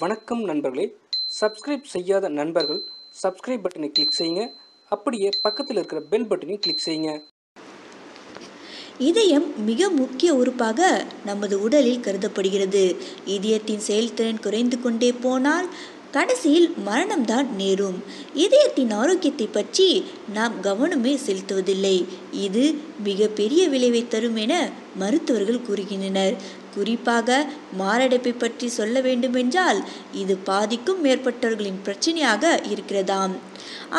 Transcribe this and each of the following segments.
வணக்கம் நண்பர்களே. சப்ஸ்கிரைப் செய்யாத நண்பர்கள் சப்ஸ்கிரைப் பட்டனை கிளிக் செய்யுங்க. அப்படியே பக்கத்தில் இருக்கிற பெல் பட்டனையும் கிளிக் செய்யுங்க. இதயம் மிக முக்கிய உறுப்பாக நமது உடலில் கருதப்படுகிறது. இதயத்தின் செயல்திறன் குறைந்து கொண்டே போனால் கடைசியில் மரணம்தான் நேரும். இதயத்தின் ஆரோக்கியத்தை பற்றி நாம் கவனமே செலுத்துவதில்லை. இது மிகப்பெரிய விளைவை தரும் என மருத்துவர்கள் கூறுகின்றனர். குறிப்பாக மாரடைப்பை பற்றி சொல்ல வேண்டுமென்றால் இது பாதிக்கும் மேற்பட்டவர்களின் பிரச்சனையாக இருக்கிறதாம்.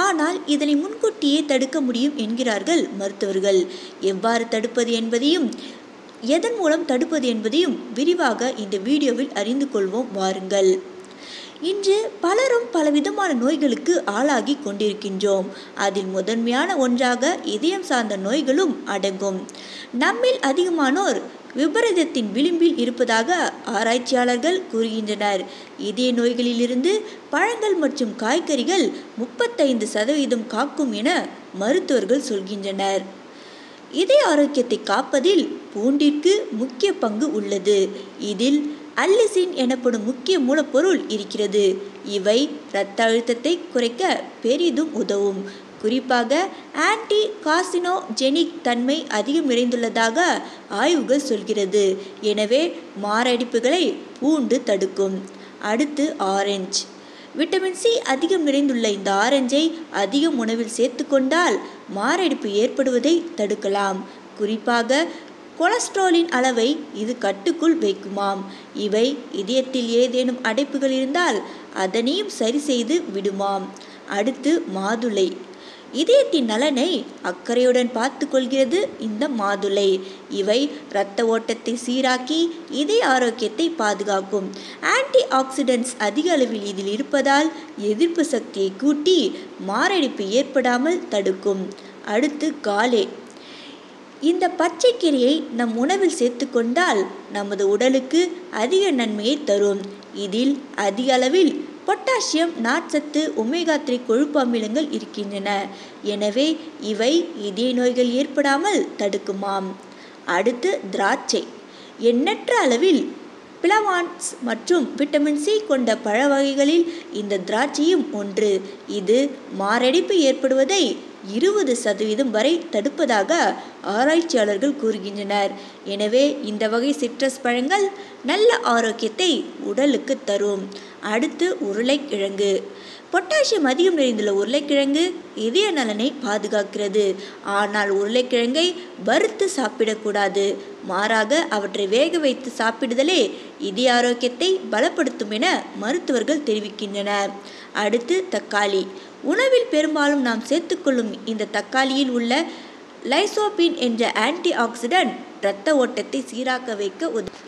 ஆனால் இதனை முன்கூட்டியே தடுக்க முடியும் என்கிறார்கள் மருத்துவர்கள். எவ்வாறு தடுப்பது என்பதையும் எதன் மூலம் தடுப்பது என்பதையும் விரிவாக இந்த வீடியோவில் அறிந்து கொள்வோம் வாருங்கள். இன்று பலரும் பலவிதமான நோய்களுக்கு ஆளாகி கொண்டிருக்கின்றோம். அதில் முதன்மையான ஒன்றாக இதயம் சார்ந்த நோய்களும் அடங்கும். நம்மில் அதிகமானோர் விபரீதத்தின் விளிம்பில் இருப்பதாக ஆராய்ச்சியாளர்கள் கூறுகின்றனர். இதய நோய்களிலிருந்து பழங்கள் மற்றும் காய்கறிகள் முப்பத்தைந்து சதவீதம் காக்கும் என மருத்துவர்கள் சொல்கின்றனர். இதய ஆரோக்கியத்தை காப்பதில் பூண்டிற்கு முக்கிய பங்கு உள்ளது. இதில் அல்லிசின் எனப்படும் முக்கிய மூலப்பொருள் இருக்கிறது. இவை இரத்த அழுத்தத்தை குறைக்க பெரிதும் உதவும். குறிப்பாக ஆன்டி காசினோஜெனிக் தன்மை அதிகம் நிறைந்துள்ளதாக ஆய்வுகள் சொல்கிறது. எனவே மாரடைப்புகளை பூண்டு தடுக்கும். அடுத்து ஆரஞ்சு விட்டமின் சி அதிகம் நிறைந்துள்ள இந்த ஆரஞ்சை அதிகம் உணவில் சேர்த்து கொண்டால் மாரடைப்பு ஏற்படுவதை தடுக்கலாம். குறிப்பாக கொலஸ்ட்ராலின் அளவை இது கட்டுக்குள் வைக்குமாம். இவை இதயத்தில் ஏதேனும் அடைப்புகள் இருந்தால் அதனையும் சரி செய்து விடுமாம். அடுத்து மாதுளை. இதயத்தின் நலனை அக்கறையுடன் பார்த்து கொள்கிறது இந்த மாதுளை. இவை இரத்த ஓட்டத்தை சீராக்கி இதய ஆரோக்கியத்தை பாதுகாக்கும். ஆன்டி ஆக்சிடென்ட்ஸ் அதிக அளவில் இதில் இருப்பதால் எதிர்ப்பு சக்தியை கூட்டி மாரடைப்பு ஏற்படாமல் தடுக்கும். அடுத்து காலே. இந்த பச்சைக்கீரையை நம் உணவில் சேர்த்துக்கொண்டால் நமது உடலுக்கு அதிக நன்மையை தரும். இதில் அதிக அளவில் பொட்டாசியம் நார்ச்சத்து ஒமேகா த்ரீ கொழுப்பு அமிலங்கள் இருக்கின்றன. எனவே இவை இதய நோய்கள் ஏற்படாமல் தடுக்குமாம். அடுத்து திராட்சை. எண்ணற்ற அளவில் பிளவான்ஸ் மற்றும் விட்டமின் சி கொண்ட பழ வகைகளில் இந்த திராட்சையும் ஒன்று. இது மாரடைப்பு ஏற்படுவதை இருபது சதவீதம் வரை தடுப்பதாக ஆராய்ச்சியாளர்கள் கூறுகின்றனர். எனவே இந்த வகை சிட்ரஸ் பழங்கள் நல்ல ஆரோக்கியத்தை உடலுக்கு தரும். அடுத்து உருளைக்கிழங்கு. பொட்டாசியம் அதிகம் நிறைந்துள்ள உருளைக்கிழங்கு இதய நலனை பாதுகாக்கிறது. ஆனால் உருளைக்கிழங்கை வறுத்து சாப்பிடக்கூடாது. மாறாக அவற்றை வேக வைத்து சாப்பிடுதலே இதய ஆரோக்கியத்தை பலப்படுத்தும் என மருத்துவர்கள் தெரிவிக்கின்றனர். அடுத்து தக்காளி. உணவில் பெரும்பாலும் நாம் சேர்த்துக்கொள்ளும் இந்த தக்காளியில் உள்ள லைசோபின் என்ற ஆன்டி ஆக்சிடென்ட் இரத்த ஓட்டத்தை சீராக்க வைக்க உதவி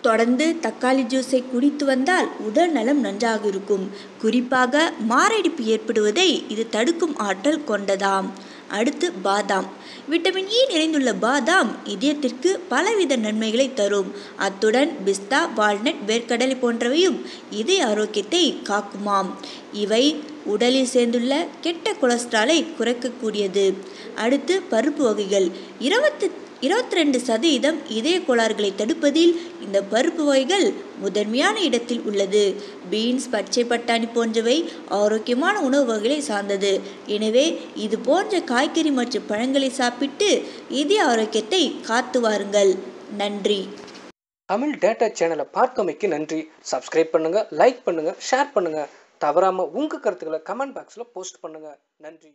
தொடர்ந்து தக்காளி ஜூஸை குடித்து வந்தால் உடல் நலம் நன்றாக இருக்கும். குறிப்பாக மாரடைப்பு ஏற்படுவதை இது தடுக்கும் ஆற்றல் கொண்டதாம். அடுத்து பாதாம். விட்டமின் இ நிறைந்துள்ள பாதாம் இதயத்திற்கு பலவித நன்மைகளை தரும். அத்துடன் பிஸ்தா வால்நட் வேர்க்கடலை போன்றவையும் இதய ஆரோக்கியத்தை காக்குமாம். இவை உடலில் சேர்ந்துள்ள கெட்ட கொலஸ்ட்ராலை குறைக்கக்கூடியது. அடுத்து பருப்பு வகைகள். இருபத்தி இருபத்தி ரெண்டு சதவீதம் இதய கோளாறுகளை தடுப்பதில் இந்த பருப்பு வகைகள் முதன்மையான இடத்தில் உள்ளது. பீன்ஸ் பச்சை பட்டாணி போன்றவை ஆரோக்கியமான உணவு வகைகளை சார்ந்தது. எனவே இது போன்ற காய்கறி மற்றும் பழங்களை சாப்பிட்டு இதய ஆரோக்கியத்தை காத்து வாருங்கள். நன்றி. தமிழ் டேட்டா சேனலை பார்க்கமைக்கு நன்றி. சப்ஸ்கிரைப் பண்ணுங்க லைக் பண்ணுங்க ஷேர் பண்ணுங்க. தவறாம உங்க கருத்துக்களை கமெண்ட் பாக்ஸ்ல போஸ்ட் பண்ணுங்க. நன்றி.